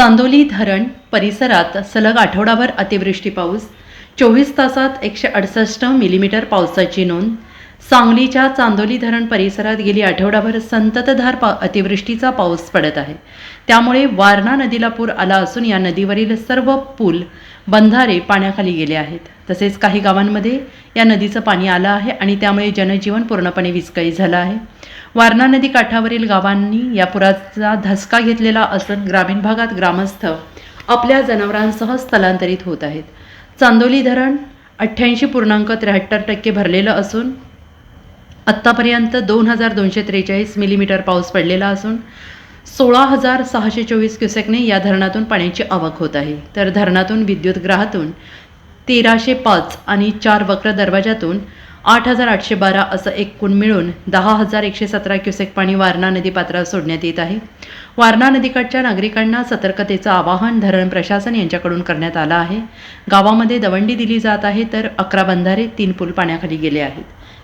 चांदोली धरण परिसरात सलग आठवडाभर अतिवृष्टी पाऊस चोवीस तासात एकशे अडसष्ट मिलीमीटर पावसाची नोंद सांगलीच्या चांदोली धरण परिसरात गेली आठवडाभर संततधार पा अतिवृष्टीचा पाऊस पडत आहे. त्यामुळे वारणा नदीला पूर आला असून या नदीवरील सर्व पूल बंधारे पाण्याखाली गेले आहेत. तसेच काही गावांमध्ये या नदीचं पाणी आलं आहे आणि त्यामुळे जनजीवन पूर्णपणे विस्कळीत झालं आहे. वारणा नदी काठावरील गावांनी या पुराचा धसका घेतलेला असून ग्रामीण भागात ग्रामस्थ आपल्या जनावरांसह स्थलांतरित होत आहेत. चांदोली धरण अठ्ठ्याऐंशी पूर्णांक त्र्याहत्तर टक्के भरलेलं असून आत्तापर्यंत दोन हजार दोनशे त्रेचाळीस मिलीमीटर पाऊस पडलेला असून सोळा हजार सहाशे चोवीस क्युसेकने या धरणातून पाण्याची आवक होत आहे. तर धरणातून विद्युतग्रहातून तेराशे पाच आणि चार वक्र दरवाजातून आठ हजार आठशे बारा असं एकूण मिळून दहा हजार एकशे सतरा क्युसेक पाणी वारणा नदीपात्रात सोडण्यात येत आहे. वारणा नदीकाठच्या नागरिकांना सतर्कतेचं आवाहन धरण प्रशासन यांच्याकडून करण्यात आलं आहे. गावामध्ये दवंडी दिली जात आहे तर अकरा बंधारे तीन पूल पाण्याखाली गेले आहेत.